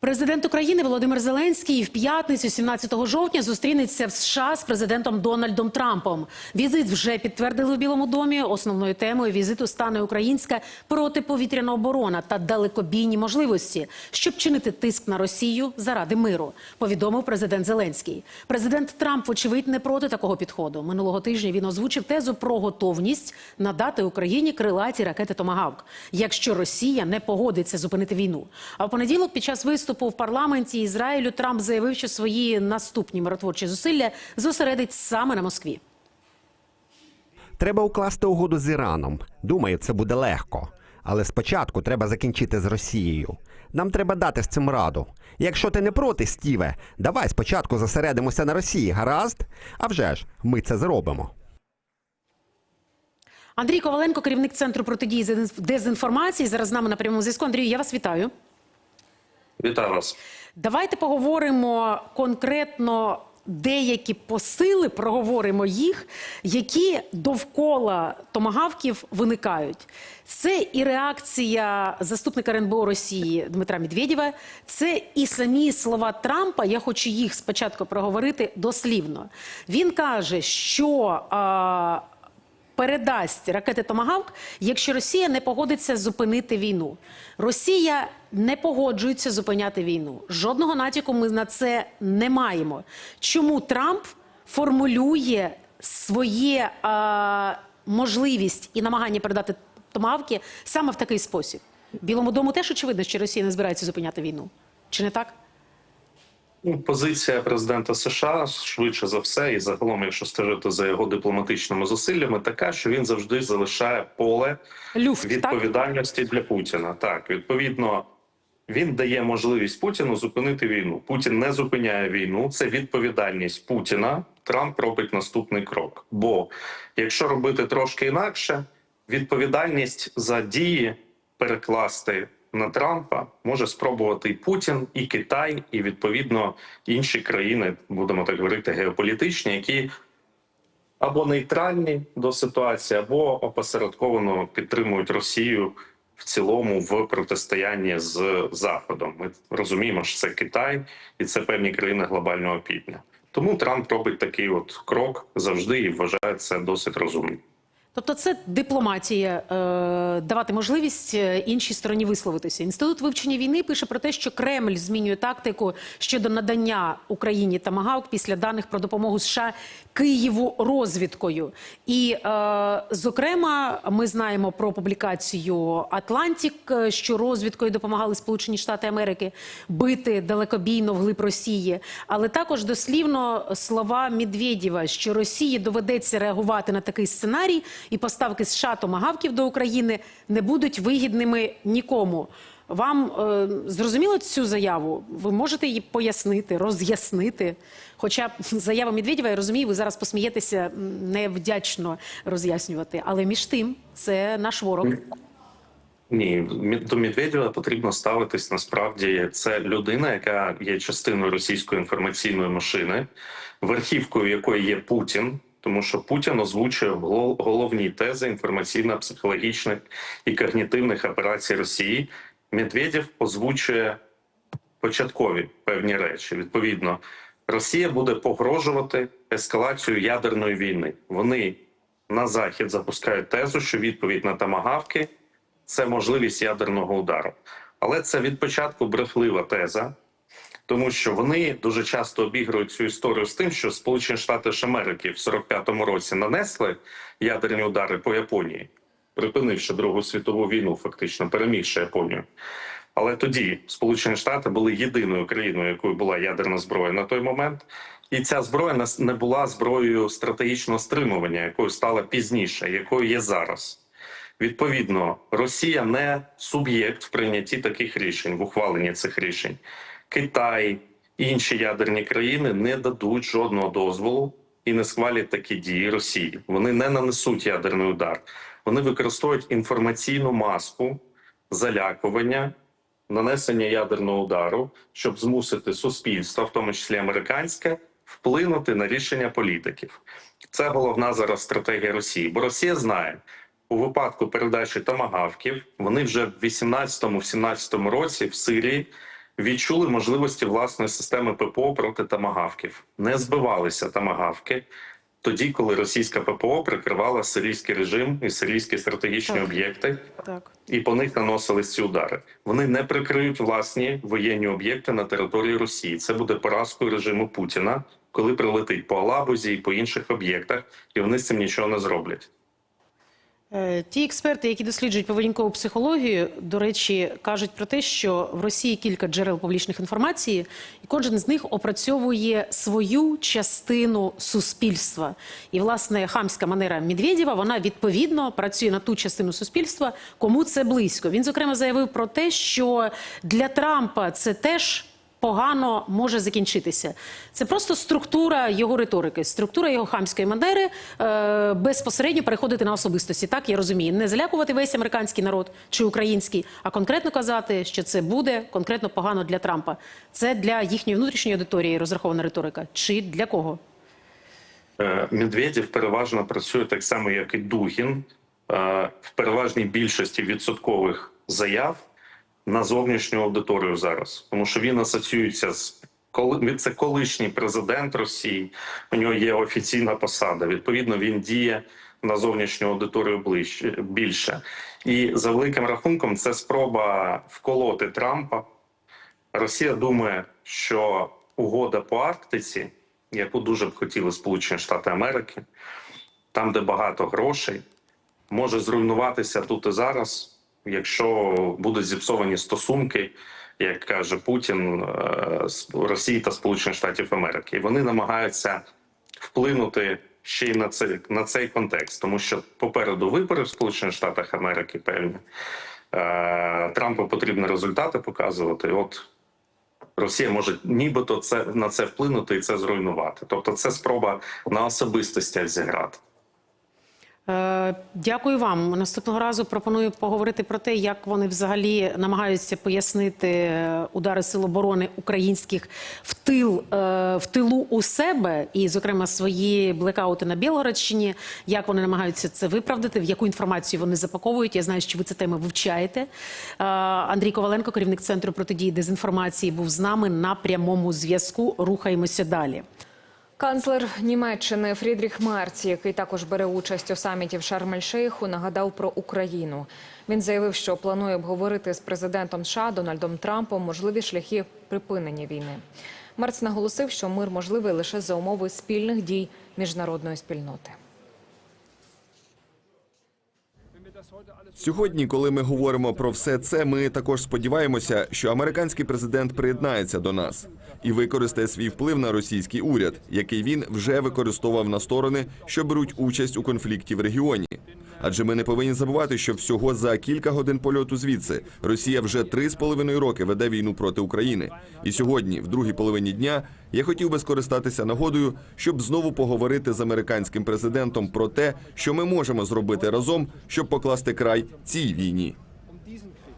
Президент України Володимир Зеленський в п'ятницю, 17 жовтня, зустрінеться в США з президентом Дональдом Трампом. Візит вже підтвердили в Білому домі. Основною темою візиту стане українська протиповітряна оборона та далекобійні можливості, щоб чинити тиск на Росію заради миру. Повідомив президент Зеленський. Президент Трамп, вочевидь, не проти такого підходу. Минулого тижня він озвучив тезу про готовність надати Україні крилаті ракети Томагавк, якщо Росія не погодиться зупинити війну. А в понеділок, під час виступу в парламенті Ізраїлю, Трамп заявив, що свої наступні миротворчі зусилля зосередить саме на Москві. Треба укласти угоду з Іраном. Думаю, це буде легко. Але спочатку треба закінчити з Росією. Нам треба дати з цим раду. Якщо ти не проти, Стіве, давай спочатку зосередимося на Росії, гаразд? А вже ж, ми це зробимо. Андрій Коваленко, керівник центру протидії дезінформації, зараз з нами на прямому зв'язку. Андрію, я вас вітаю. Вітаю вас. Давайте поговоримо конкретно деякі посили, проговоримо їх, які довкола томагавків виникають. Це і реакція заступника РНБО Росії Дмитра Медведєва, це і самі слова Трампа. Я хочу їх спочатку проговорити дослівно. Він каже, що. А, передасть ракети Томагавк, якщо Росія не погодиться зупинити війну. Росія не погоджується зупиняти війну. Жодного натяку ми на це не маємо. Чому Трамп формулює своє а, можливість і намагання передати Томагавки саме в такий спосіб? Білому дому теж очевидно, що Росія не збирається зупиняти війну. Чи не так? Ну, Позиція президента США швидше за все, і загалом, якщо стежити за його дипломатичними зусиллями, така, що він завжди залишає поле Люфт, так? відповідальності для Путіна. Так, відповідно, він дає можливість Путіну зупинити війну. Путін не зупиняє війну. Це відповідальність Путіна. Трамп робить наступний крок. Бо якщо робити трошки інакше, відповідальність за дії перекласти на Трампа може спробувати і Путін, і Китай, і відповідно інші країни, будемо так говорити, геополітичні, які або нейтральні до ситуації, або опосередковано підтримують Росію в цілому в протистоянні з Заходом. Ми розуміємо, що це Китай і це певні країни глобального півдня. Тому Трамп робить такий от крок завжди і вважає це досить розумним. Тобто це дипломатія е, давати можливість е, іншій стороні висловитися. Інститут вивчення війни пише про те, що Кремль змінює тактику щодо надання Україні тамагавк після даних про допомогу США Києву розвідкою. І, е, зокрема, ми знаємо про публікацію Атлантік, е, що розвідкою допомагали Сполучені Штати Америки бити далекобійно вглиб Росії. Але також дослівно слова Медведєва, що Росії доведеться реагувати на такий сценарій, і поставки США томагавків до України не будуть вигідними нікому. Вам е, зрозуміло цю заяву? Ви можете її пояснити, роз'яснити? Хоча заява Медведєва, я розумію, ви зараз посмієтеся невдячно роз'яснювати. Але між тим, це наш ворог. Ні, до Медведєва потрібно ставитись насправді. Це людина, яка є частиною російської інформаційної машини, верхівкою якої є Путін. Тому що Путін озвучує головні тези інформаційно-психологічних і когнітивних операцій Росії. Медведєв озвучує початкові певні речі. Відповідно, Росія буде погрожувати ескалацією ядерної війни. Вони на захід запускають тезу, що відповідь на тамагавки це можливість ядерного удару. Але це від початку брехлива теза, тому що вони дуже часто обігрують цю історію з тим, що Сполучені Штати Америки в 45-му році нанесли ядерні удари по Японії, припинивши Другу світову війну, фактично перемігши Японію. Але тоді Сполучені Штати були єдиною країною, якою була ядерна зброя на той момент, і ця зброя не була зброєю стратегічного стримування, якою стала пізніше, якою є зараз. Відповідно, Росія не суб'єкт в прийнятті таких рішень, в ухваленні цих рішень. Китай, і інші ядерні країни не дадуть жодного дозволу і не схвалять такі дії Росії. Вони не нанесуть ядерний удар. Вони використовують інформаційну маску залякування, нанесення ядерного удару, щоб змусити суспільство, в тому числі американське, вплинути на рішення політиків. Це головна зараз стратегія Росії, бо Росія знає. У випадку передачі тамагавків вони вже в 18-17 році в Сирії відчули можливості власної системи ППО проти тамагавків. Не збивалися тамагавки тоді, коли російська ППО прикривала сирійський режим і сирійські стратегічні Так. об'єкти, Так. і по них наносились ці удари. Вони не прикриють власні воєнні об'єкти на території Росії. Це буде поразкою режиму Путіна, коли прилетить по Алабузі і по інших об'єктах, і вони з цим нічого не зроблять. Е, Ті експерти, які досліджують поведінкову психологію, до речі, кажуть про те, що в Росії кілька джерел публічних інформації, і кожен з них опрацьовує свою частину суспільства. І власне хамська манера Медведєва, вона відповідно працює на ту частину суспільства, кому це близько. Він зокрема заявив про те, що для Трампа це теж погано може закінчитися. Це просто структура його риторики, структура його хамської мандери е, безпосередньо переходити на особистості. Так я розумію, не залякувати весь американський народ чи український, а конкретно казати, що це буде конкретно погано для Трампа. Це для їхньої внутрішньої аудиторії розрахована риторика, чи для кого? Е, Медведєв переважно працює так само, як і Дугін, е, в переважній більшості відсоткових заяв на зовнішню аудиторію зараз, тому що він асоціюється з коли це колишній президент Росії. У нього є офіційна посада. Відповідно, він діє на зовнішню аудиторію ближче більше. І за великим рахунком, це спроба вколоти Трампа. Росія думає, що угода по Арктиці, яку дуже б хотіли Сполучені Штати Америки, там, де багато грошей, може зруйнуватися тут і зараз, якщо будуть зіпсовані стосунки, як каже Путін, е, з Росії та Сполучених Штатів Америки. І вони намагаються вплинути ще й на цей, на цей контекст, тому що попереду вибори в Сполучених Штатах Америки певні. Е, Трампу потрібно результати показувати. От Росія може нібито це на це вплинути і це зруйнувати. Тобто, це спроба на особистостях зіграти. Е, Дякую вам. Наступного разу пропоную поговорити про те, як вони взагалі намагаються пояснити е, удари сил оборони українських в тил е, в тилу у себе, і, зокрема, свої блекаути на Білгородщині. Як вони намагаються це виправдати, в яку інформацію вони запаковують. Я знаю, що ви ці теми вивчаєте. Андрій Коваленко, керівник центру протидії дезінформації, був з нами на прямому зв'язку. Рухаємося далі. Канцлер Німеччини Фрідріх Мерц, який також бере участь у саміті в Шарм-ель-Шейху, нагадав про Україну. Він заявив, що планує обговорити з президентом США Дональдом Трампом можливі шляхи припинення війни. Мерц наголосив, що мир можливий лише за умови спільних дій міжнародної спільноти. Сьогодні, коли ми говоримо про все це, ми також сподіваємося, що американський президент приєднається до нас і використає свій вплив на російський уряд, який він вже використовував на сторони, що беруть участь у конфлікті в регіоні. Адже ми не повинні забувати, що всього за кілька годин польоту звідси Росія вже три з половиною роки веде війну проти України. І сьогодні, в другій половині дня, я хотів би скористатися нагодою, щоб знову поговорити з американським президентом про те, що ми можемо зробити разом, щоб покласти край цій війні.